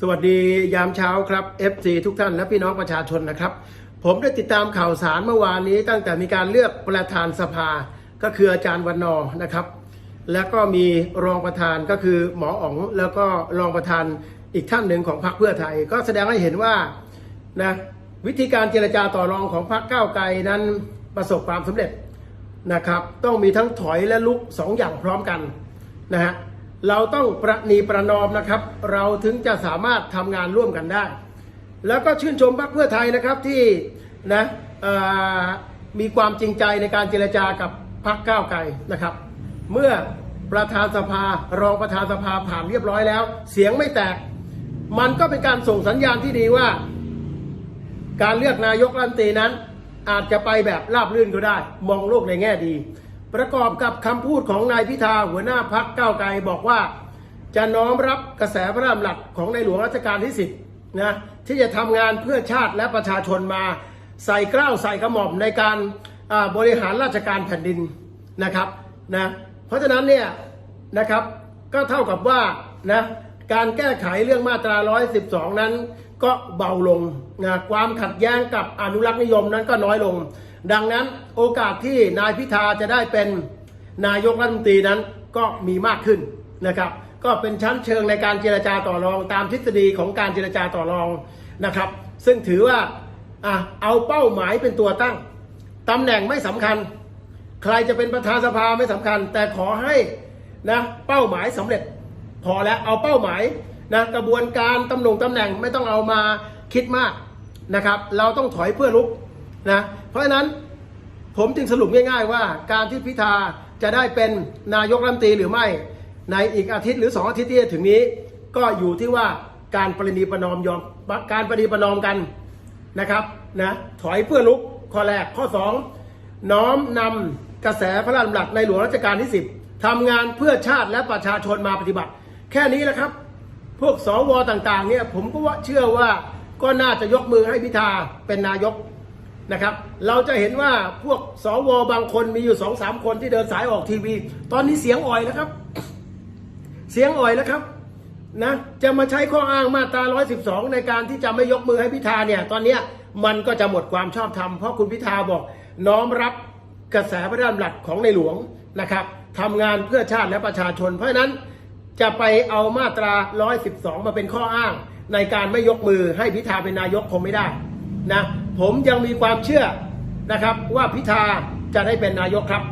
สวัสดียามเช้าครับ FC ทุกท่านและพี่น้องประชาชนนะครับ ผมได้ติดตามข่าวสารเมื่อวานนี้ตั้งแต่มีการเลือกประธานสภาก็คืออาจารย์วันนอร์นะครับ แล้วก็มีรองประธานก็คือหมออ๋องแล้วก็รองประธานอีกท่านหนึ่งของพรรคเพื่อไทย ก็แสดงให้เห็นว่านะวิธีการเจรจาต่อรองของพรรคก้าวไกลนั้นประสบความสำเร็จนะครับ ต้องมีทั้งถอยและลุกสองอย่างพร้อมกันนะฮะ เราต้องประนีประนอมนะครับ เราถึงจะสามารถทำงานร่วมกันได้ แล้วก็ชื่นชมพรรคเพื่อไทยนะครับที่นะมีความจริงใจในการเจรจากับพรรคก้าวไกลนะครับ เมื่อประธานสภารองประธานสภาผ่านเรียบร้อยแล้ว เสียงไม่แตก มันก็เป็นการส่งสัญญาณที่ดีว่า การเลือกนายกรัฐมนตรีนั้น อาจจะไปแบบราบรื่นก็ได้ มองโลกในแง่ดี ประกอบกับคำพูดของนายพิธาหัวหน้าพักเก้าไกลบอกว่า จะน้อมรับกระแสพระราชดำรัสของในหลวงรัชกาลที่สิบนะที่จะทำงานเพื่อชาติและประชาชนมาใส่เกล้าใส่กระหม่อมในการบริหารราชการแผ่นดินนะครับนะเพราะฉะนั้นเนี่ยนะครับก็เท่ากับว่านะการแก้ไขเรื่องมาตรา 112 นั้น ก็เบาลงนะความขัดแย้งกับอนุรักษ์นิยมนั้นก็น้อยลง ดังนั้นโอกาสที่นายพิธาจะได้เป็นนายกรัฐมนตรีนั้นก็มีมากขึ้นนะครับ ก็เป็นชั้นเชิงในการเจรจาต่อรอง ตามทฤษฎีของการเจรจาต่อรองนะครับ ซึ่งถือว่าอะเอาเป้าหมายเป็นตัวตั้งตำแหน่งไม่สำคัญ ใครจะเป็นประธานสภาไม่สำคัญ แต่ขอให้นะเป้าหมายสำเร็จ พอแล้วเอาเป้าหมายนะกระบวนการตำแหน่งตำแหน่งไม่ต้องเอามาคิดมากนะครับ เราต้องถอยเพื่อลุก นะเพราะฉะนั้นผมจึงสรุปง่ายๆว่า การที่พิธาจะได้เป็นนายกรัฐมนตรีหรือไม่ ในอีกอาทิตย์หรือสองอาทิตย์ที่จะถึงนี้ ก็อยู่ที่ว่าการประนีประนอมยอมการประนีประนอมกันนะครับนะถอยเพื่อลุกข้อแรกข้อสองน้อมนำกระแสพระราชดำรัสในหลวงรัชกาลที่ 10ทำงานเพื่อชาติและประชาชนมาปฏิบัติ แค่นี้แหละครับ พวกสวต่างๆเนี่ยผมก็ว่าเชื่อว่าก็น่าจะยกมือให้พิธาเป็นนายก นะครับ เราจะเห็นว่าพวกสวบางคนมีอยู่สองสามคนที่เดินสายออกทีวี ตอนนี้เสียงอ่อยแล้วครับ เสียงอ่อยแล้วครับนะจะมาใช้ข้ออ้างมาตรา 112 ในการที่จะไม่ยกมือให้พิธาเนี่ย ตอนนี้มันก็จะหมดความชอบธรรมเพราะคุณพิธาบอก น้อมรับกระแสพระราชดำรัของในหลวงนะครับทำงานเพื่อชาติและประชาชน เพราะฉะนั้นจะไปเอามาตรา 112 มาเป็นข้ออ้าง ในการไม่ยกมือให้พิธาเป็นนายกคงไม่ได้นะ ผมยังมีความเชื่อนะครับว่าพิธาจะได้เป็นนายกครับ